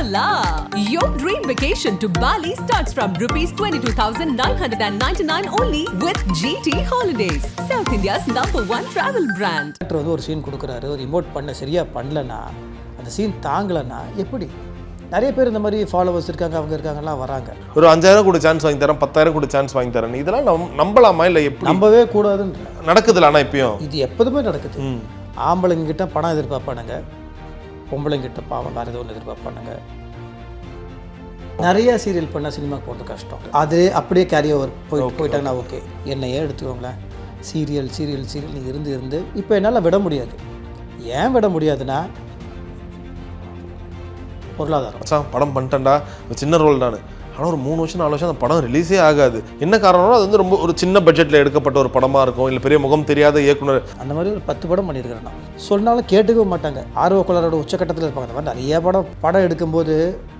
Hola! Your dream vacation to Bali starts from rupees 22,999 only with GT Holidays, South India's number one travel brand. Director வந்து ஒரு scene கொடுக்குறாரு ஒரு remote பண்ண சரியாக பண்ணலன்னா அந்த சீன் தாங்கலைன்னா எப்படி? நிறைய பேர் இந்த மாதிரி ஃபாலோவர்ஸ் இருக்காங்க அவங்க இருக்காங்கலாம் வராங்க. ஒரு அஞ்சாயிரம் கூட சான்ஸ் வாங்கி தரேன் பத்தாயிரம் கூட சான்ஸ் வாங்கி தரேன் இதெல்லாம் நம் நம்பலாமா இல்லை எப்படி? நம்பவே கூடாதுன்ற. நடக்குதுல ஆனால் இப்பயும். இது எப்போதுமே நடக்குது. ஆம்பளைங்க கிட்ட பணம் எதிர்பார்ப்பானுங்க. பொம்பளைங்க கிட்ட பாவம் வேறு ஏதோ ஒன்று எதிர்பார்ப்பானுங்க. நிறைய சீரியல் பண்ணால் சினிமாக்கு போகிறது கஷ்டம். அது அப்படியே கேரி ஓவர் போய் போயிட்டாங்கன்னா ஓகே என்னையே எடுத்துக்கோங்களேன். சீரியல் சீரியல் சீரியல் நீ இருந்து இருந்து இப்போ என்னால் விட முடியாது. ஏன் விட முடியாதுன்னா பொருளாதாரம். படம் பண்ணிட்டேன்டா. சின்ன ரோல் நான். ஆனால் ஒரு மூணு வருஷம் நாலு வருஷம் அந்த படம் ரிலீஸே ஆகாது. என்ன காரணம்னா அது வந்து ரொம்ப ஒரு சின்ன பட்ஜெட்டில் எடுக்கப்பட்ட ஒரு படமாக இருக்கும். இல்லை பெரிய முகம் தெரியாத இயக்குனர். அந்த மாதிரி ஒரு பத்து படம் பண்ணியிருக்கிறேன் சொன்னாலும் கேட்டுக்கவே மாட்டாங்க. ஆர்வக்குள்ளரோட உச்சக்கட்டத்தில் இருப்பாங்க. அந்த மாதிரி நிறைய படம் படம் எடுக்கும்போது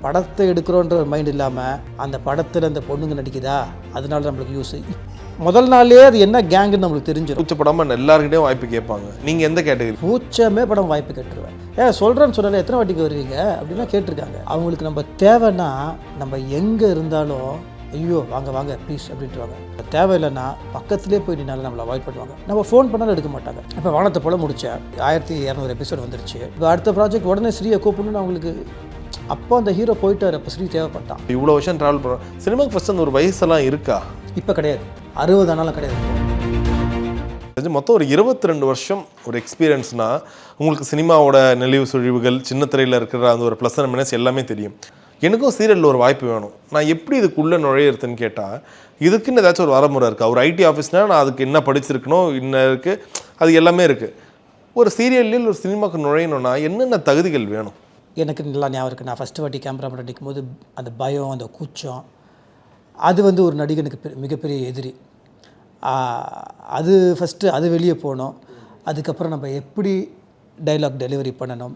படத்தை எடுக்கிறோன்ற ஒரு மைண்ட் இல்லாமல் அந்த படத்தில் அந்த பொண்ணுங்க நடிக்குதா? அதனால நம்மளுக்கு யூஸ் முதல் நாள்லேயே அது என்ன கேங்குன்னு நம்மளுக்கு தெரிஞ்சிடும் கூச்சப்படாமல் எல்லாருக்கிட்டையும் வாய்ப்பு கேட்பாங்க. நீங்கள் எந்த கேட்டகரி பூச்சமே படம் வாய்ப்பு கேட்டுருவேன் ஏ சொல்கிறேன்னு சொன்னால எத்தனை வாட்டிக்கு வருவீங்க? அப்படின்லாம் கேட்டிருக்காங்க. அவங்களுக்கு நம்ம தேவைன்னா நம்ம எங்கே இருந்தாலும் ஐயோ வாங்க வாங்க ப்ளீஸ் அப்படின்ட்டுவாங்க தேவையில்லைன்னா பக்கத்துலேயே போய் நின்னாலும் நம்மளை அவாய்ட் பண்ணுவாங்க. நம்ம ஃபோன் பண்ணாலும் எடுக்க மாட்டாங்க. இப்போ வானத்தை போல முடித்தேன் ஆயிரத்தி இரநூறு எபிசோட் வந்துருச்சு. இப்போ அடுத்த ப்ராஜெக்ட் உடனே ஸ்ரீயை கூப்பிடணும்னு அவங்களுக்கு அப்போ அந்த ஹீரோ போயிட்டார். அப்போ ஸ்ரீ தேவைப்பட்டான். இவ்வளோ வருஷம் ட்ராவல் பண்ணுறோம் சினிமாக்கு ஃபஸ்ட் அந்த ஒரு வயசெல்லாம் இருக்கா? இப்போ கிடையாது. அறுபது ஆனாலும் கிடையாது. தெரிஞ்சு மொத்தம் ஒரு இருபத்தி ரெண்டு வருஷம் ஒரு எக்ஸ்பீரியன்ஸ்னால் உங்களுக்கு சினிமாவோட நெளிவு சுழிவுகள் சின்ன திரையில் இருக்கிற அந்த ஒரு ப்ளஸ் அண்ட் மைனஸ் எல்லாமே தெரியும். எனக்கும் சீரியலில் ஒரு வாய்ப்பு வேணும். நான் எப்படி இதுக்குள்ளே நுழையிறதுன்னு கேட்டால் இதுக்குன்னு ஏதாச்சும் ஒரு வரமுறை இருக்குது ஒரு ஐடி ஆஃபீஸ்னால் நான் அதுக்கு என்ன படிச்சிருக்கணும் என்ன இருக்குது அது எல்லாமே இருக்குது ஒரு சீரியலில் ஒரு சினிமாவுக்கு நுழையணும்னா என்னென்ன தகுதிகள் வேணும்? எனக்கு நல்லா ஞாபகம் இருக்குது நான் ஃபஸ்ட்டு வாட்டி கேமரா முன்னாடி போது அந்த பயம் அந்த கூச்சம் அது வந்து ஒரு நடிகனுக்கு பெ- மிகப்பெரிய எதிரி. அது ஃபஸ்ட்டு அது வெளியே போகணும் அதுக்கப்புறம் நம்ம எப்படி டைலாக் டெலிவரி பண்ணணும்?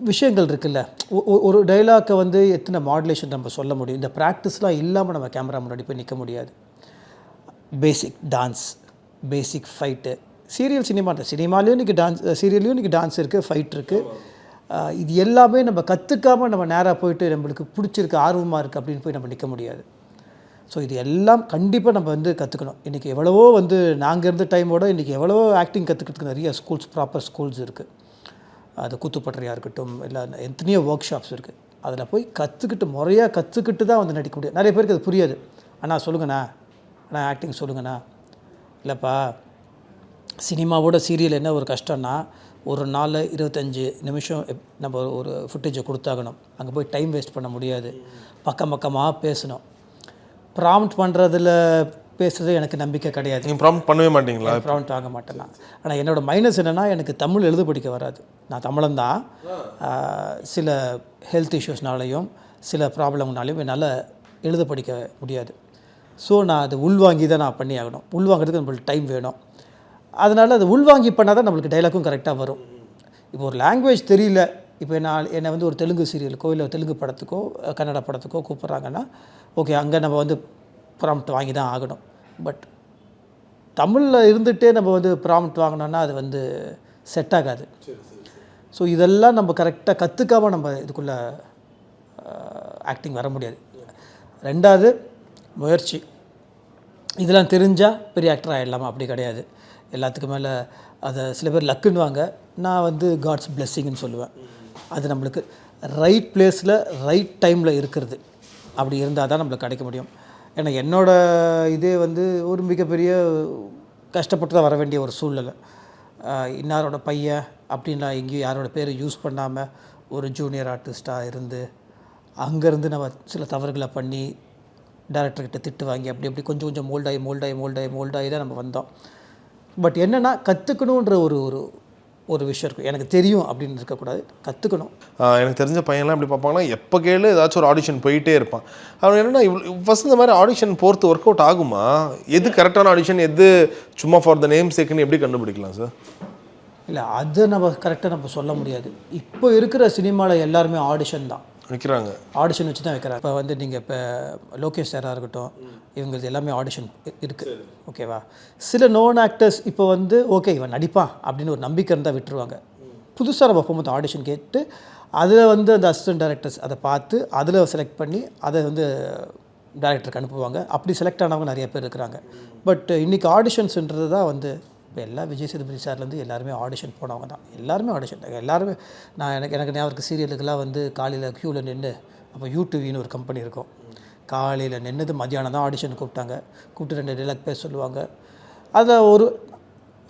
விஷயங்கள் இருக்குல்ல. ஒ- ஒரு டைலாக்கை வந்து எத்தனை மாடுலேஷன் நம்ம சொல்ல முடியும்? இந்த ப்ராக்டிஸ்லாம் இல்லாமல் நம்ம கேமரா முன்னாடி போய் நிற்க முடியாது. Basic dance basic fight serial cinema சினிமாலேயும் இன்றைக்கி டான்ஸ் சீரியல்லையும் இன்றைக்கி டான்ஸ் இருக்குது ஃபைட் இருக்குது இது எல்லாமே நம்ம கற்றுக்காமல் நம்ம நேராக போயிட்டு நம்மளுக்கு பிடிச்சிருக்கு ஆர்வமாக இருக்குது அப்படின்னு போய் நம்ம நிற்க முடியாது. ஸோ இது எல்லாம் கண்டிப்பாக நம்ம வந்து கற்றுக்கணும் இன்றைக்கி எவ்வளவோ வந்து நாங்கள் இருந்த டைமோட இன்றைக்கி எவ்வளவோ ஆக்டிங் கற்றுக்கிறதுக்கு நிறைய ஸ்கூல்ஸ் ப்ராப்பர் ஸ்கூல்ஸ் இருக்குது அது கூத்துப்பட்டறையாக இருக்கட்டும் இல்லை எத்தனையோ ஒர்க் ஷாப்ஸ் இருக்குது அதில் போய் கற்றுக்கிட்டு முறையாக கற்றுக்கிட்டு தான் வந்து நடிக்க முடியும். நிறைய பேருக்கு அது புரியாது. அண்ணா சொல்லுங்கண்ணா. அண்ணா ஆக்டிங் சொல்லுங்கண்ணா. இல்லைப்பா சினிமாவோட சீரியல் என்ன ஒரு கஷ்டம்னா ஒரு நாளில் இருபத்தஞ்சி நிமிஷம் நம்ம ஒரு ஃபுட்டேஜை கொடுத்தாகணும். அங்கே போய் டைம் வேஸ்ட் பண்ண முடியாது. பக்கம் பக்கமாக பேசணும். ப்ராம்ப்ட் பண்ணுறதுல பேசுறது எனக்கு நம்பிக்கை கிடையாது. நீங்கள் ப்ராம்ப்ட் பண்ணவே மாட்டீங்களா? ப்ராம்ப்ட் வாங்க மாட்டேன் நான். ஆனால் என்னோட மைனஸ் என்னென்னா எனக்கு தமிழ் எழுத படிக்க வராது. நான் தமிழன் தான். சில ஹெல்த் இஷ்யூஸ்னாலையும் சில ப்ராப்ளம்னாலையும் என்னால் எழுத படிக்க முடியாது. ஸோ நான் அது உள்வாங்கி தான் நான் பண்ணி ஆகணும். உள்வாங்கிறதுக்கு நம்மளுக்கு டைம் வேணும். அதனால் அது உள்வாங்கி பண்ணால் தான் நம்மளுக்கு டைலாக்கும் கரெக்டாக வரும். இப்போ ஒரு லாங்குவேஜ் தெரியல. இப்போ நான் என்னை வந்து ஒரு தெலுங்கு சீரியலுக்கோ இல்லை தெலுங்கு படத்துக்கோ கன்னட படத்துக்கோ கூப்பிட்றாங்கன்னா ஓகே அங்கே நம்ம வந்து ப்ராம்ப்ட் வாங்கி தான் ஆகணும். பட் தமிழில் இருந்துகிட்டே நம்ம வந்து ப்ராம்ப்ட் வாங்கினோன்னா அது வந்து செட் ஆகாது. ஸோ இதெல்லாம் நம்ம கரெக்டாக கற்றுக்காம நம்ம இதுக்குள்ளே ஆக்டிங் வர முடியாது. ரெண்டாவது முயற்சி. இதெல்லாம் தெரிஞ்சால் பெரிய ஆக்டர் ஆகிடலாமா அப்படி கிடையாது. எல்லாத்துக்கும் மேலே அதை சில பேர் லக்குன்னுவாங்க. நான் வந்து காட்ஸ் பிளெஸ்ஸிங்னு சொல்லுவேன். அது நம்மளுக்கு ரைட் பிளேஸில் ரைட் டைமில் இருக்கிறது. அப்படி இருந்தால் தான் நம்மளுக்கு கிடைக்க முடியும். ஏன்னா என்னோடய இதே வந்து ஒரு மிகப்பெரிய கஷ்டப்பட்டு தான் வர வேண்டிய ஒரு சூழ்நிலை. இன்னாரோட பையன் அப்படின்லாம் எங்கேயும் யாரோட பேரை யூஸ் பண்ணாமல் ஒரு ஜூனியர் ஆர்டிஸ்ட்டாக இருந்து அங்கேருந்து நம்ம சில தவறுகளை பண்ணி டேரக்டர்கிட்ட திட்டு வாங்கி அப்படி அப்படி கொஞ்சம் கொஞ்சம் மோல்டாகி மோல்டாகி மோல்டாகி மோல்டாகி தான் நம்ம வந்தோம். பட் என்னென்னா கற்றுக்கணுன்ற ஒரு ஒரு ஒரு விஷயம் இருக்கும் எனக்கு தெரியும் அப்படின்னு இருக்கக்கூடாது. கற்றுக்கணும் எனக்கு தெரிஞ்ச பையன்லாம் எப்படி பார்ப்பாங்கன்னா எப்போ கேளு ஏதாச்சும் ஒரு ஆடிஷன் போயிட்டே இருப்பான். அவன் என்னன்னா இவ்வளோ ஃபஸ்ட் இந்த மாதிரி ஆடிஷன் போகிறது ஒர்க் அவுட் ஆகுமா? எது கரெக்டான ஆடிஷன் எது சும்மா ஃபார் த நேம் சேக்குன்னு எப்படி கண்டுபிடிக்கலாம் சார் இல்லை அதை நம்ம கரெக்டாக நம்ம சொல்ல முடியாது. இப்போ இருக்கிற சினிமாவில் எல்லாருமே ஆடிஷன் தான். நிற்கிறாங்க ஆடிஷன் வச்சு தான் வைக்கிறாங்க. இப்போ வந்து நீங்கள் இப்போ லோகேஷ் சாராக இருக்கட்டும் இவங்களுக்கு எல்லாமே ஆடிஷன் இருக்குது ஓகேவா சில நோன் ஆக்டர்ஸ் இப்போ வந்து ஓகே இவன் நடிப்பான் அப்படின்னு ஒரு நம்பிக்கை இருந்தால் விட்டுருவாங்க. புதுசாக நம்ம போகும்போது ஆடிஷன் கேட்டு அதில் வந்து அந்த அசிஸ்டன்ட் டைரக்டர்ஸ் அதை பார்த்து அதில் செலக்ட் பண்ணி அதை வந்து டேரக்டருக்கு அனுப்புவாங்க. அப்படி செலக்ட் ஆனவங்க நிறைய பேர் இருக்கிறாங்க. பட் இன்றைக்கி ஆடிஷன்ஸ்ன்றது தான் வந்து இப்போ எல்லா விஜய் சேதுபதி சார்லேருந்து எல்லாருமே ஆடிஷன் போனவங்க தான் எல்லாருமே ஆடிஷன் எல்லாருமே நான் எனக்கு எனக்கு ஞாபகம் இருக்குது சீரியலுக்கெல்லாம் வந்து காலையில் க்யூவில் நின்று அப்போ யூடிவின்னு ஒரு கம்பெனி இருக்கும். காலையில் நின்றது மத்தியானம் தான் ஆடிஷன் கூப்பிட்டாங்க. கூப்பிட்டு ரெண்டு டைலாக் பேச சொல்லுவாங்க. அதில் ஒரு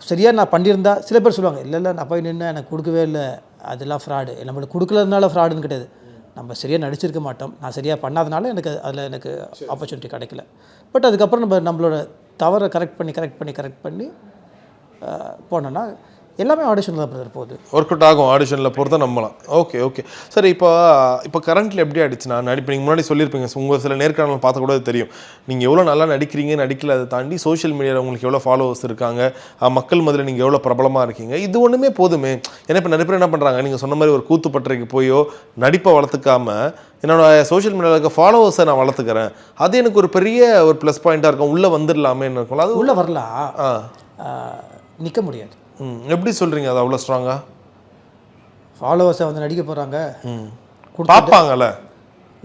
சரியாக நான் பண்ணியிருந்தா சில பேர் சொல்லுவாங்க இல்லை இல்லை நான் போய் நின்று எனக்கு கொடுக்கவே இல்லை. அதெல்லாம் ஃப்ராடு நம்மளுக்கு கொடுக்கலதுனால ஃப்ராடுன்னு கிடையாது. நம்ம சரியாக நடிச்சிருக்க மாட்டோம். நான் சரியாக பண்ணாதனால எனக்கு அதில் எனக்கு ஆப்பர்ச்சுனிட்டி கிடைக்கல. பட் அதுக்கப்புறம் நம்ம நம்மளோட தவறை கரெக்ட் பண்ணி கரெக்ட் பண்ணி கரெக்ட் பண்ணி போனோன்னா எல்லாமே ஆடிஷனில் தான் பிரதர் போகுது. ஒர்க் அவுட் ஆகும் ஆடிஷனில் பொறுத்த நம்பலாம். ஓகே ஓகே சரி இப்போ இப்போ கரண்ட்டில் எப்படி ஆயிடுச்சுன்னா நடிப்பு நீங்கள் முன்னாடி சொல்லியிருப்பீங்க உங்கள் சில நேர்காணல் பார்த்த கூட தெரியும். நீங்கள் எவ்வளோ நல்லா நடிக்கிறீங்க நடிக்கல அதை தாண்டி சோஷியல் மீடியாவில் உங்களுக்கு எவ்வளோ ஃபாலோவர்ஸ் இருக்காங்க மக்கள் மத்தியில் நீங்கள் எவ்வளோ பிரபலமாக இருக்கீங்க இது ஒன்றுமே போதுமே. ஏன்னா இப்போ நிறைய பேர் என்ன பண்ணுறாங்க நீங்கள் சொன்ன மாதிரி ஒரு கூத்து பட்டறைக்கு போயோ நடிப்பை வளர்த்துக்காம என்னோட சோஷியல் மீடியாவில் இருக்க ஃபாலோவர்ஸை நான் வளர்த்துக்கிறேன். அது எனக்கு ஒரு பெரிய ஒரு ப்ளஸ் பாயிண்ட்டாக இருக்கும். உள்ளே வந்துடலாமே இருக்கும். அது உள்ளே வரலாம். ஆ நிற்க முடியாது. ம் எப்படி சொல்கிறீங்க அது அவ்வளோ ஸ்ட்ராங்காக ஃபாலோவர்ஸை வந்து நடிக்க போகிறாங்க பார்ப்பாங்கல்ல?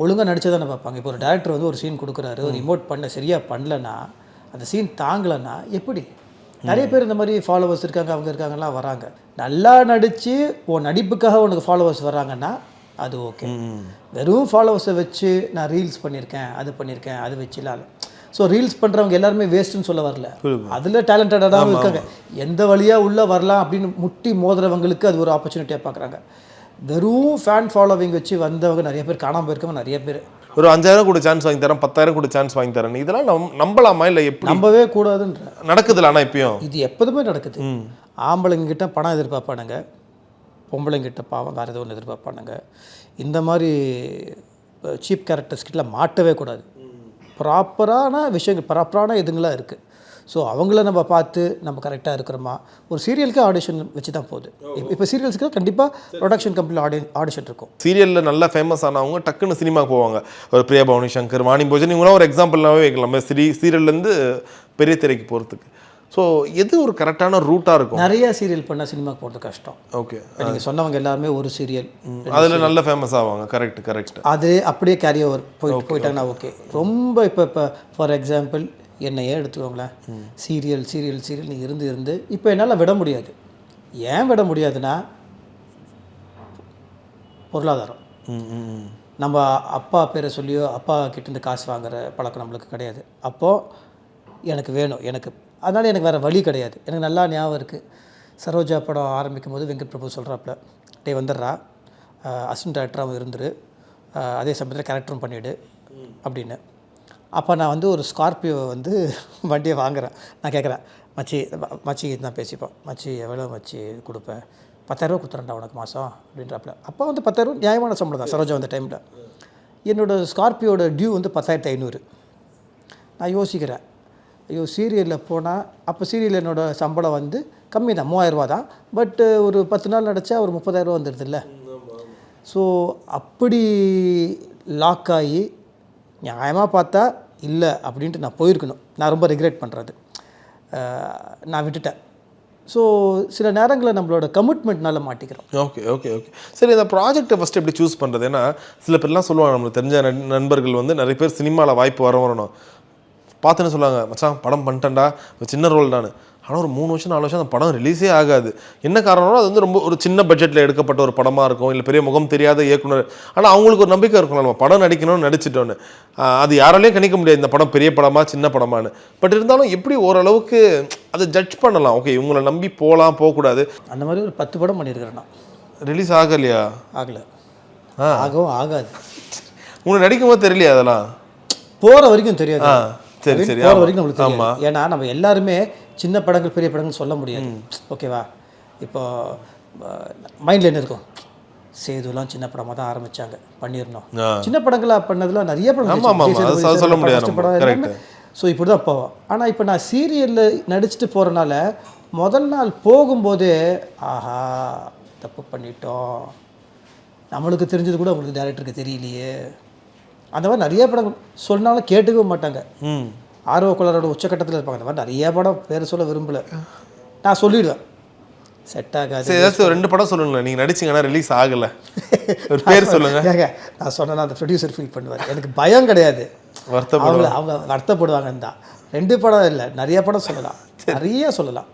ஒழுங்காக நடிச்சா தானே பார்ப்பாங்க. இப்போ ஒரு டேரக்டர் வந்து ஒரு சீன் கொடுக்குறாரு ஒரு இமோட் பண்ண சரியாக பண்ணலன்னா அந்த சீன் தாங்கலைன்னா எப்படி? நிறைய பேர் இந்த மாதிரி ஃபாலோவர்ஸ் இருக்காங்க அவங்க இருக்காங்கலாம் வராங்க. நல்லா நடித்து உன் நடிப்புக்காக உனக்கு ஃபாலோவர்ஸ் வராங்கன்னா அது ஓகே வெறும் ஃபாலோவர்ஸை வச்சு நான் ரீல்ஸ் பண்ணியிருக்கேன் அது பண்ணியிருக்கேன் அது வச்சுலாம் ஸோ ரீல்ஸ் பண்ணுறவங்க எல்லாருமே வேஸ்ட்டுன்னு சொல்ல வரல. அதில் டேலண்டடாகவும் இருக்காங்க. எந்த வழியாக உள்ளே வரலாம் அப்படின்னு முட்டி மோதுறவங்களுக்கு அது ஒரு ஆப்பர்ச்சுனிட்டியாக பார்க்குறாங்க வெறும் ஃபேன் ஃபாலோவிங் வச்சு வந்தவங்க நிறைய பேர் காணாமல் போயிருக்கவங்க நிறைய பேர். ஒரு அஞ்சாயிரம் கூட சான்ஸ் வாங்கி தரேன் பத்தாயிரம் கூட சான்ஸ் வாங்கி தரேன் இதெல்லாம் நம் நம்பலாமா இல்லை எப்படி? நம்பவே கூடாதுன்ற. நடக்குதுல ஆனால் இப்பயும். இது எப்போதுமே நடக்குது. ஆம்பளைங்க கிட்ட பணம் எதிர்பார்ப்பானுங்க. பொம்பளைங்க கிட்ட பாவம் வேறு ஏதோ ஒன்று எதிர்பார்ப்பானுங்க. இந்த மாதிரி சீப் கேரக்டர்ஸ் கிட்ட மாட்டவே கூடாது. ப்ராப்பரான விஷயங்கள் ப்ராப்பரான இதுங்களாம் இருக்குது ஸோ அவங்கள நம்ம பார்த்து நம்ம கரெக்டாக இருக்கிறோமா? ஒரு சீரியலுக்கு ஆடிஷன் வச்சு தான் போகுது இப்போ சீரியல்ஸுக்கு கண்டிப்பாக ப்ரொடக்ஷன் கம்பெனியில் ஆடி ஆடிஷன் இருக்கும். சீரியலில் நல்லா ஃபேமஸ் ஆனவங்க டக்குன்னு சினிமாக்கு போவாங்க. ஒரு பிரியா பவானி சங்கர் வாணி போஜன் இவங்களாம் ஒரு எக்ஸாம்பிளாகவே வைக்கலாம். சீரி சீரியல்லேருந்து பெரிய திரைக்கு போகிறதுக்கு ஸோ எது ஒரு கரெக்டான ரூட்டாக இருக்கும்? நிறைய சீரியல் பண்ணால் சினிமாக்கு போகிறது கஷ்டம். ஓகே நீங்கள் சொன்னவங்க எல்லாருமே ஒரு சீரியல் அதில் நல்ல ஃபேமஸ் ஆவாங்க. கரெக்ட் கரெக்ட் அது அப்படியே கேரி ஓவர் போயிட்டு போயிட்டாங்கன்னா ஓகே ரொம்ப இப்போ இப்போ ஃபார் எக்ஸாம்பிள் என்னையே எடுத்துக்கோங்களேன்? சீரியல் சீரியல் சீரியல் நீ இருந்து இருந்து இப்போ என்னால் விட முடியாது. ஏன் விட முடியாதுன்னா பொருளாதாரம். நம்ம அப்பா பேரை சொல்லியோ அப்பா கிட்டேருந்து காசு வாங்குற பழக்கம் நம்மளுக்கு கிடையாது. அப்போது எனக்கு வேணும். எனக்கு அதனால் எனக்கு வேறு வழி கிடையாது. எனக்கு நல்லா ஞாபகம் இருக்குது சரோஜா படம் ஆரம்பிக்கும் போது வெங்கட் பிரபு சொல்கிறாப்புல டே வந்துடுறா. அசிஸ்டன்ட் டேரக்டராகவும் இருந்துரு. அதே சமயத்தில் கேரக்டரும் பண்ணிவிடு அப்படின்னு. அப்போ நான் வந்து ஒரு ஸ்கார்பியோ வந்து வண்டியை வாங்குறேன். நான் கேட்குறேன் மச்சி மச்சி நான் பேசிப்போம். மச்சி எவ்வளோ மச்சி கொடுப்பேன் பத்தாயிரரூவா கொடுத்துறேன்டா உனக்கு மாதம் அப்படின்றப்பல அப்போ வந்து பத்தாயிரரூவா நியாயமான சம்பளம் தான் சரோஜா வந்த டைமில் என்னோடய ஸ்கார்பியோட டியூ வந்து பத்தாயிரத்து ஐநூறு. நான் யோசிக்கிறேன் ஐயோ சீரியலில் போனால் அப்போ சீரியல் என்னோட சம்பளம் வந்து கம்மி தான் மூவாயிரரூவா தான். பட்டு ஒரு பத்து நாள் நடித்தா ஒரு முப்பதாயிரரூவா வந்துடுதுல்ல. ஸோ அப்படி லாக் ஆகி நியாயமாக பார்த்தா இல்லை அப்படின்ட்டு நான் போயிருக்கணும். நான் ரொம்ப ரிக்ரெட் பண்ணுறது நான் விட்டுட்டேன். ஸோ சில நேரங்களில் நம்மளோட கமிட்மெண்ட்னால மாட்டிக்கிறோம். ஓகே ஓகே ஓகே சரி இந்த ப்ராஜெக்ட்டை ஃபஸ்ட்டு எப்படி சூஸ் பண்ணுறது ஏன்னா சில பேர்லாம் சொல்லுவாங்க நம்மளுக்கு தெரிஞ்ச நண்- நண்பர்கள் வந்து நிறைய பேர் சினிமாவில் வாய்ப்பு வர வரணும். பார்த்துன்னு சொல்லுவாங்க மச்சான் படம் பண்ணிட்டேன்டா ஒரு சின்ன ரோல் தான் ஆனால் ஒரு மூணு வருஷம் நாலு வருஷம் அந்த படம் ரிலீஸே ஆகாது. என்ன காரணம்னா அது வந்து ரொம்ப ஒரு சின்ன பட்ஜெட்டில் எடுக்கப்பட்ட ஒரு படமாக இருக்கும் இல்லை பெரிய முகம் தெரியாத இயக்குனர். ஆனால் அவங்களுக்கு ஒரு நம்பிக்கை இருக்கும் நம்ம படம் நடிக்கணும்னு நடிச்சிட்டோன்னு அது யாராலையும் கணிக்க முடியாது இந்த படம் பெரிய படமா சின்ன படமான்னு. பட் இருந்தாலும் எப்படி ஓரளவுக்கு அதை ஜட்ஜ் பண்ணலாம்? ஓகே இவங்களை நம்பி போகலாம் போகக்கூடாது. அந்த மாதிரி ஒரு பத்து படம் பண்ணியிருக்கிறேன் நான். ரிலீஸ் ஆகலையா? ஆகலை. ஆ. ஆகவும் ஆகாது. உங்களுக்கு நடிக்கும் போது தெரியலையா அதெல்லாம்? போகிற வரைக்கும் தெரியாது. சரி சரி ஆமா. வரைக்கும் நம்மளுக்கு ஆமா. தெரியாது ஏன்னா நம்ம எல்லாருமே சின்ன படங்கள் பெரிய படங்கள் சொல்ல முடியாது. ஓகேவா? இப்போ மைண்டில் என்ன இருக்கும்? சேதுலாம் சின்ன படமாக தான் ஆரம்பிச்சாங்க. பண்ணிடணும் ஆ. சின்ன படங்களா பண்ணதுல நிறைய படம் சொல்ல- முடியாது. ஸோ இப்படி தான் போவோம். ஆனால் இப்போ நான் சீரியலில் நடிச்சுட்டு போகிறனால முதல் நாள் போகும்போதே ஆஹா தப்பு பண்ணிட்டோம். நம்மளுக்கு தெரிஞ்சது கூட உங்களுக்கு டேரக்டருக்கு தெரியலையே. அந்த மாதிரி நிறைய படங்கள் சொன்னாலும் கேட்டுக்கவே மாட்டாங்க. ம். ஆர்வக்குள்ளரோட உச்சக்கட்டத்தில் இருப்பாங்க. இந்த மாதிரி நிறைய படம் பேர் சொல்ல விரும்பல. நான் சொல்லிடுவேன். செட் ஆகாது. சரி ஏதாச்சும் ரெண்டு படம் சொல்லுங்களேன். நீங்கள் நடிச்சீங்கன்னா ரிலீஸ் ஆகலை. ஒரு பேர் சொல்லுங்க. ஏங்க நான் சொன்னேன்னா அந்த ப்ரொடியூசர் ஃபீல் பண்ணுவார். எனக்கு பயம் கிடையாது. வருத்தப்படும். அவங்க வருத்தப்படுவாங்கன்னு தான். ரெண்டு படம் இல்லை நிறைய படம் சொல்லலாம். நிறைய சொல்லலாம்.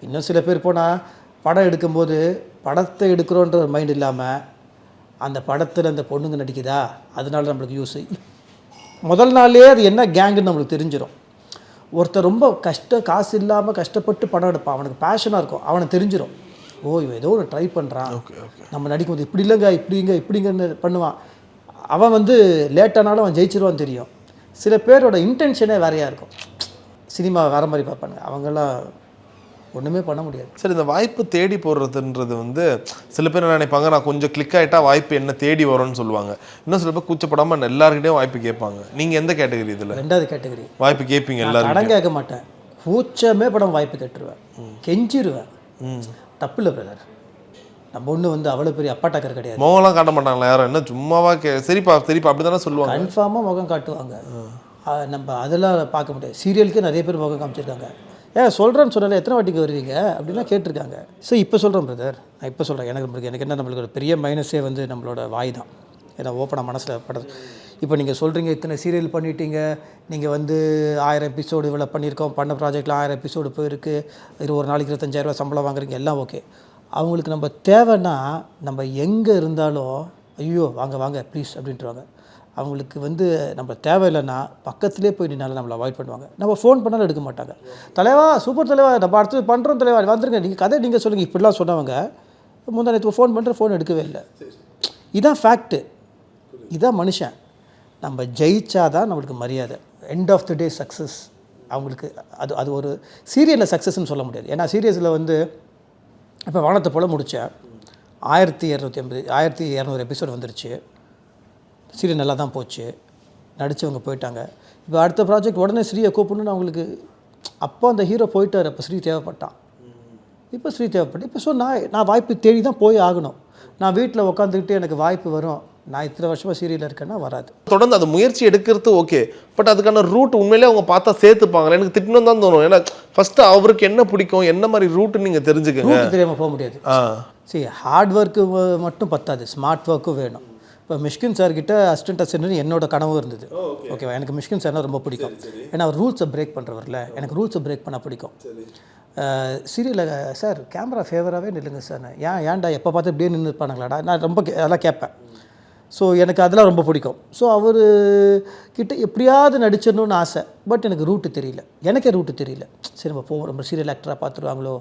இன்னும் சில பேர் போனால் படம் எடுக்கும்போது படத்தை எடுக்கிறோன்ற ஒரு மைண்ட் இல்லாமல் அந்த படத்தில் அந்த பொண்ணுங்க நடிக்குதா? அதனால நம்மளுக்கு யூஸ் முதல் நாள்லேயே அது என்ன கேங்குன்னு நம்மளுக்கு தெரிஞ்சிடும் ஒருத்தர் ரொம்ப கஷ்ட காசு இல்லாமல் கஷ்டப்பட்டு படம் எடுப்பான். அவனுக்கு பேஷனாக இருக்கும். அவனுக்கு தெரிஞ்சிடும் ஓ இவன் ஏதோ ஒன்று ட்ரை பண்ணுறான் நம்ம நடிக்கும்போது இப்படி இல்லைங்க இப்படிங்க இப்படிங்கன்னு பண்ணுவான். அவன் வந்து லேட்டானாலும் அவன் ஜெயிச்சிருவான்னு தெரியும். சில பேரோட இன்டென்ஷனே வேறையாக இருக்கும். சினிமா வேறு மாதிரி பார்ப்பாங்க அவங்கெல்லாம் ஒன்றுமே பண்ண முடியாது. சரி இந்த வாய்ப்பு தேடி போடுறதுன்றது வந்து சில பேர் என்ன நினைப்பாங்க நான் கொஞ்சம் கிளிக் ஆகிட்டா வாய்ப்பு என்ன தேடி வரும்னு சொல்லுவாங்க. இன்னும் சில பேர் கூச்சப்படாமல் எல்லாருக்கிட்டையும் வாய்ப்பு கேட்பாங்க. நீங்கள் எந்த கேட்டகரி இதில்? ரெண்டாவது கேட்டகரி வாய்ப்பு கேட்பீங்க எல்லாரும். கடன் கேட்க மாட்டேன். கூச்சமே படம் வாய்ப்பு கேட்டுருவேன். கெஞ்சிருவேன். தப்பு இல்லை பிரதர் நம்ம ஒன்று வந்து அவ்வளோ பெரிய அப்பாட்டாக்கர் கிடையாது. முகம்லாம் காட்ட மாட்டாங்களா? யாரும் என்ன சும்மாவா கே சரிப்பா சரிப்பா அப்படி தானே சொல்லுவாங்க கன்ஃபார்மாக முகம் காட்டுவாங்க. நம்ம அதெல்லாம் பார்க்க முடியாது. சீரியலுக்கு நிறைய பேர் முகம் காமிச்சிருக்காங்க. ஏன் சொல்கிறேன்னு சொன்னால எத்தனை வாட்டிக்கு வருவீங்க? அப்படின்லாம் கேட்டிருக்காங்க. ஸோ இப்போ சொல்கிறேன் பிரதர் நான் இப்போ சொல்கிறேன் எனக்கு நம்மளுக்கு எனக்கு என்ன நம்மளுக்கு ஒரு பெரிய மைனஸே வந்து நம்மளோட வாய் தான். ஏன்னா ஓப்பனாக மனசில் படுது இப்போ நீங்கள் சொல்கிறீங்க இத்தனை சீரியல் பண்ணிட்டீங்க. நீங்கள் வந்து ஆயிரம் எபிசோடு இவ்வளோ பண்ணியிருக்கோம். பண்ண ப்ராஜெக்டில் ஆயிரம் எபிசோடு போயிருக்கு. இது ஒரு நாளைக்கு இருபத்தஞ்சாயிரரூவா சம்பளம் வாங்குறீங்க எல்லாம் ஓகே அவங்களுக்கு நம்ம தேவைன்னா நம்ம எங்கே இருந்தாலும் ஐயோ வாங்க வாங்க ப்ளீஸ் அப்படின்ட்டுருவாங்க. அவங்களுக்கு வந்து நம்ம தேவையில்லைன்னா பக்கத்துலேயே போய் நின்னாலும் நம்மளை அவாய்ட் பண்ணுவாங்க. நம்ம ஃபோன் பண்ணாலும் எடுக்க மாட்டாங்க. தலைவா சூப்பர் தலைவா நம்ம அடுத்து பண்ணுறோம் தலைவா வந்துருங்க. நீங்கள் கதை நீங்கள் சொல்லுங்கள் இப்படிலாம் சொன்னவங்க முந்தா நேற்று ஃபோன் பண்ணுற ஃபோன் எடுக்கவே இல்லை. இதான் ஃபேக்ட்டு இதான் மனுஷன். நம்ம ஜெயிச்சா தான் நம்மளுக்கு மரியாதை. End of the day success அவங்களுக்கு அது அது ஒரு சீரியலில் சக்ஸஸ்ன்னு சொல்ல முடியாது. ஏன்னா சீரியஸில் வந்து இப்போ வானத்தை போல் முடித்தேன் ஆயிரத்தி இரநூத்தி ஐம்பது ஆயிரத்தி இரநூறு எபிசோடு வந்துருச்சு. சீரியல் நல்லா தான் போச்சு. நடித்தவங்க போயிட்டாங்க. இப்போ அடுத்த ப்ராஜெக்ட் உடனே ஸ்ரீயை கூப்பிடணும்னு அவங்களுக்கு அப்போ அந்த ஹீரோ போயிட்டார். அப்போ ஸ்ரீ தேவைப்பட்டான். இப்போ ஸ்ரீ தேவைப்பட்டு இப்போ ஸோ நான் நான் வாய்ப்பு தேடி தான் போய் ஆகணும். நான் வீட்டில் உட்காந்துக்கிட்டு எனக்கு வாய்ப்பு வரும். நான் இத்தனை வருஷமாக சீரியலில் இருக்கேன்னா வராது. தொடர்ந்து அந்த முயற்சி எடுக்கிறது ஓகே பட் அதுக்கான ரூட் உண்மையிலே அவங்க பார்த்தா சேர்த்துப்பாங்க எனக்கு திட்டணும் தான் தோணும். ஏன்னா ஃபர்ஸ்ட் அவருக்கு என்ன பிடிக்கும் என்ன மாதிரி ரூட் நீங்கள் தெரிஞ்சுக்கங்க? தெரியாமல் போக முடியாது. சரி ஹார்ட் ஒர்க்கு மட்டும் பத்தாது. ஸ்மார்ட் ஒர்க்கும் வேணும். இப்போ மிஷ்கின் சார்கிட்ட அசிஸ்டன்ட் அசிஸ்டன்ட் என்னோட கனவும் இருந்தது. ஓகேவா எனக்கு மிஷ்கின் சார்னா ரொம்ப பிடிக்கும். ஏன்னா அவர் ரூல்ஸை பிரேக் பண்ணுறவர்ல எனக்கு ரூல்ஸை பிரேக் பண்ண பிடிக்கும். சீரியலில் சார் கேமரா ஃபேவராகவே நில்லுங்க சார் நான். ஏன் ஏன்டா எப்போ பார்த்து இப்படியே நின்று இருப்பானுங்களாடா? நான் ரொம்ப அதெல்லாம் கேட்பேன். ஸோ எனக்கு அதெல்லாம் ரொம்ப பிடிக்கும். ஸோ அவர் கிட்ட எப்படியாவது நடிச்சிடணும்னு ஆசை பட் எனக்கு ரூட்டு தெரியல. எனக்கே ரூட்டு தெரியல. சரி நம்ம போவோம். நம்ம சீரியல் ஆக்டராக பார்த்துருவாங்களோ?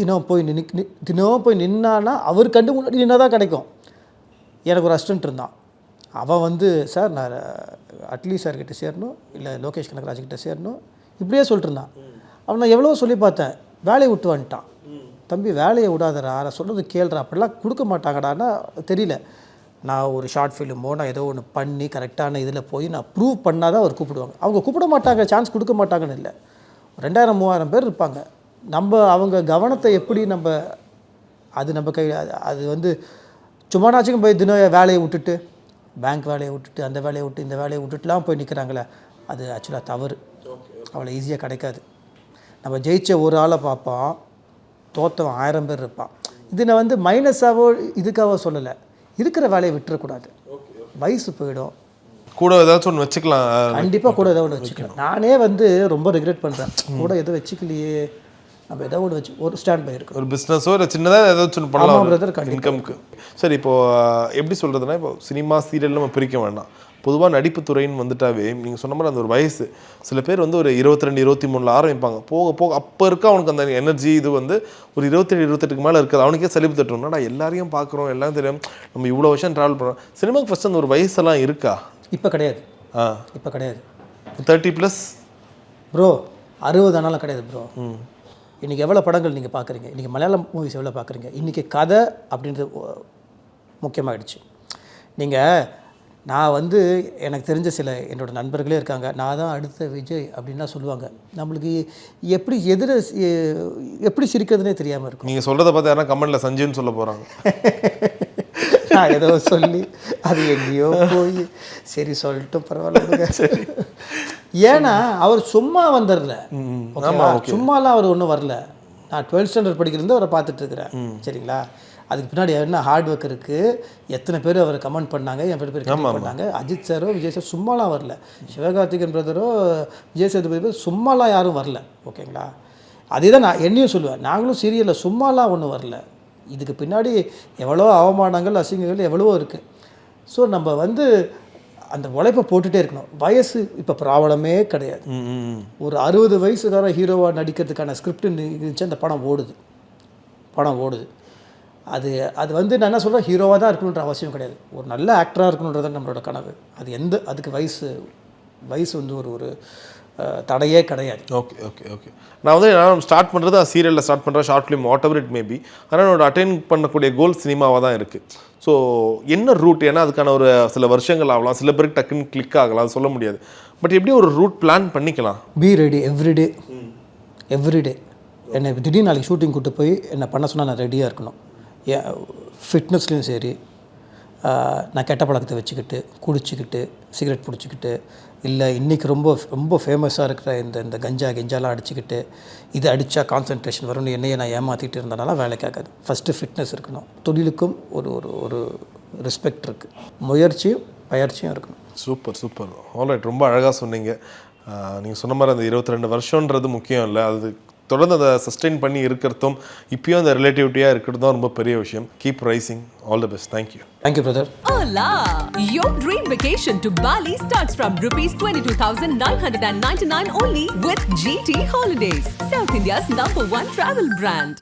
தினம் போய் நின்று தினம் போய் நின்னானா அவர் கண்டு முன்னாடி நின்னா தான் கிடைக்கும். எனக்கு ஒரு அசிஸ்டன்ட் இருந்தான். அவன் வந்து சார் நான் அட்லி சார்கிட்ட சேரணும் இல்லை லோகேஷ் கனகராஜ்கிட்ட சேரணும் இப்படியே சொல்லிட்டுருந்தான் அவன் நான் எவ்வளோ சொல்லி பார்த்தேன். வேலையை விட்டு வந்துட்டான். தம்பி வேலையை விடாதடா நான் சொல்கிறது கேள்றா அப்படிலாம் கொடுக்க மாட்டாங்கடான்னா தெரியல. நான் ஒரு ஷார்ட் ஃபிலிமோ நான் ஏதோ ஒன்று பண்ணி கரெக்டான இதில் போய் நான் ப்ரூவ் பண்ணால் தான் அவர் கூப்பிடுவாங்க. அவங்க கூப்பிட மாட்டாங்க சான்ஸ் கொடுக்க மாட்டாங்கன்னு இல்லை. ரெண்டாயிரம் மூவாயிரம் பேர் இருப்பாங்க. நம்ம அவங்க கவனத்தை எப்படி நம்ம அது நம்ம கை அது- வந்து வந்து சும்மானாச்சும் போய் தினம் வேலையை விட்டுட்டு பேங்க் வேலையை விட்டுட்டு அந்த வேலையை விட்டு இந்த வேலையை விட்டுட்டுலாம் போய் நிற்கிறாங்களே அது ஆக்சுவலாக தவறு. அவ்வளோ ஈஸியாக கிடைக்காது. நம்ம ஜெயிச்ச ஒரு ஆளை பார்ப்போம் தோத்தவன் ஆயிரம் பேர் இருப்பான். இது நான் வந்து மைனஸாவோ இதுக்காவோ சொல்லலை. இருக்கிற வேலையை விட்டுறக்கூடாது. வயசு போயிடும். கூட ஏதாச்சும் ஒன்று வச்சுக்கலாம். கண்டிப்பாக கூட ஏதோ ஒன்று வச்சுக்கலாம். நானே வந்து ரொம்ப ரிக்ரெட் பண்ணுறேன் கூட எதுவும் வச்சுக்கலையே. நம்ம ஏதோ ஒன்று வச்சு ஒரு ஸ்டாண்ட் பை இருக்கணும். ஒரு பிஸ்னஸோ இல்லை சின்னதாக ஏதாச்சும் பண்ணலாம். கண்டிப்பா. இன்கம்க்கு சரி இப்போ அஹ், எப்படி சொல்கிறதுனா இப்போ சினிமா சீரியல் நம்ம பிரிக்க வேண்டாம். பொதுவாக நடிப்பு துறைன்னு வந்துட்டாவே நீங்கள் சொன்ன மாதிரி அந்த ஒரு வயசு. சில பேர் வந்து ஒரு இருபத்தி ரெண்டு இருபத்தி மூணில் ஆரம்பிப்பாங்க. போக போக அப்போ இருக்க அவனுக்கு அந்த எனர்ஜி இது வந்து ஒரு இருபத்தேழு இருபத்தெட்டுக்கு மேலே இருக்குது. அவனுக்கே சலிப்பு தட்டணும்னா எல்லாரையும் பார்க்குறோம் எல்லாம் தெரியும் நம்ம இவ்வளோ வருஷம் ட்ராவல் பண்ணுறோம் சினிமாக்கு ஃபஸ்ட் அந்த ஒரு வயசெல்லாம் இருக்கா? இப்போ கிடையாது. ஆ. இப்போ கிடையாது. தேர்ட்டி ப்ளஸ் ப்ரோ அறுபது ஆனாலும் கிடையாது ப்ரோ இன்றைக்கி எவ்வளோ படங்கள் நீங்கள் பார்க்குறீங்க இன்றைக்கி மலையாளம் மூவிஸ் எவ்வளோ பார்க்குறீங்க இன்றைக்கி கதை அப்படின்றது முக்கியமாயிடுச்சு. நீங்கள் நான் வந்து எனக்கு தெரிஞ்ச சில என்னோட நண்பர்களே இருக்காங்க. நான் தான் அடுத்த விஜய் அப்படின்லாம் சொல்லுவாங்க. நம்மளுக்கு எப்படி எதிர எப்படி சிரிக்கிறதுனே தெரியாமல் இருக்கும். நீங்கள் சொல்கிறத பார்த்து யாரா கமெண்ட்டில் சஞ்சீவ்னு சொல்ல போகிறாங்க நான் ஏதோ சொல்லி அது எங்கேயோ போய் சரி சொல்லிட்டு பரவாயில்ல ஏன்னா அவர் சும்மா வந்துடல? சும்மாலாம் அவர் ஒன்றும் வரல. நான் டுவெல்த் ஸ்டாண்டர்ட் படிக்கிறது அவரை பார்த்துட்டு இருக்கிறேன் சரிங்களா? அதுக்கு பின்னாடி என்ன ஹார்ட் ஒர்க் இருக்குது எத்தனை பேர் அவரை கமெண்ட் பண்ணாங்க? என் பேர் பேர் கமெண்ட் பண்ணாங்க? அஜித் சாரோ விஜய் சார் சும்மாலாம் வரல. சிவகார்த்திகேயன் பிரதரோ விஜய் சேதுபதி brother சும்மாலாம் யாரும் வரல. ஓகேங்களா? அதே தான் நான் என்னையும் சொல்லுவேன். நாங்களும் சீரியலில் சும்மாலாம் ஒன்றும் வரல. இதுக்கு பின்னாடி எவ்வளோ அவமானங்கள் அசிங்கங்கள் எவ்வளவோ இருக்குது ஸோ நம்ம வந்து அந்த உழைப்பை போட்டுகிட்டே இருக்கணும். வயசு இப்போ ப்ராப்ளமே கிடையாது. ஒரு அறுபது வயசுக்கார ஹீரோவாக நடிக்கிறதுக்கான ஸ்கிரிப்ட் இருந்துச்சு அந்த படம் ஓடுது. படம் ஓடுது. அது அது வந்து நான் என்ன சொல்கிறேன் ஹீரோவாக தான் இருக்கணுன்ற அவசியம் கிடையாது. ஒரு நல்ல ஆக்டராக இருக்கணுன்றது நம்மளோட கனவு. அது எந்த அதுக்கு வயசு வயசு வந்து ஒரு ஒரு தடையே கிடையாது. ஓகே ஓகே ஓகே நான் வந்து நான் ஸ்டார்ட் பண்ணுறது சீரியலில் ஸ்டார்ட் பண்ணுறேன் short film whatever it maybe ஆனால் என்னோட அட்டைன் பண்ணக்கூடிய கோல் சினிமாவாக தான் இருக்குது ஸோ என்ன ரூட் ஏன்னா அதுக்கான ஒரு சில வருஷங்கள் ஆகலாம் சில பேருக்கு டக்குன்னு கிளிக் ஆகலாம் சொல்ல முடியாது. பட் எப்படி ஒரு ரூட் பிளான் பண்ணிக்கலாம்? பி ரெடி எவ்ரிடே எவ்ரிடே என்னை திடீர்னு நாளைக்கு ஷூட்டிங் கூட்டு போய் என்னை பண்ண சொன்னால் நான் ரெடியாக இருக்கணும். ஃபிட்னஸ்லேயும் சரி நான் கெட்ட பழக்கத்தை வச்சுக்கிட்டு குடிச்சிக்கிட்டு சிகரெட் பிடிச்சிக்கிட்டு இல்லை இன்றைக்கி ரொம்ப ரொம்ப ஃபேமஸாக இருக்கிற இந்த இந்த கஞ்சா கெஞ்சாலாம் அடிச்சுக்கிட்டு இது அடித்தா கான்சன்ட்ரேஷன் வரும்னு என்னையை நான் ஏமாற்றிட்டு இருந்தனால வேலைக்கு ஆகாது ஃபஸ்ட்டு ஃபிட்னஸ் இருக்கணும். தொழிலுக்கும் ஒரு ஒரு ஒரு ரெஸ்பெக்ட் இருக்குது முயற்சியும் பயிற்சியும் இருக்கணும். Super super. ஆல்ரைட் ரொம்ப அழகாக சொன்னீங்க. நீங்கள் சொன்ன மாதிரி அந்த இருபத்தி ரெண்டு வருஷன்றது முக்கியம் இல்லை. அது தொடர்ந்து அதை சஸ்டெயின் பண்ணி இருக்கிறதும் இப்பயும் அந்த ரிலேட்டிவிட்டியாக இருக்கிறது தான் ரொம்ப பெரிய விஷயம் keep rising all the best thank you thank you brother Hola! Your dream vacation to Bali starts from rupees 22,999 only with GT Holidays, South India's number one travel brand.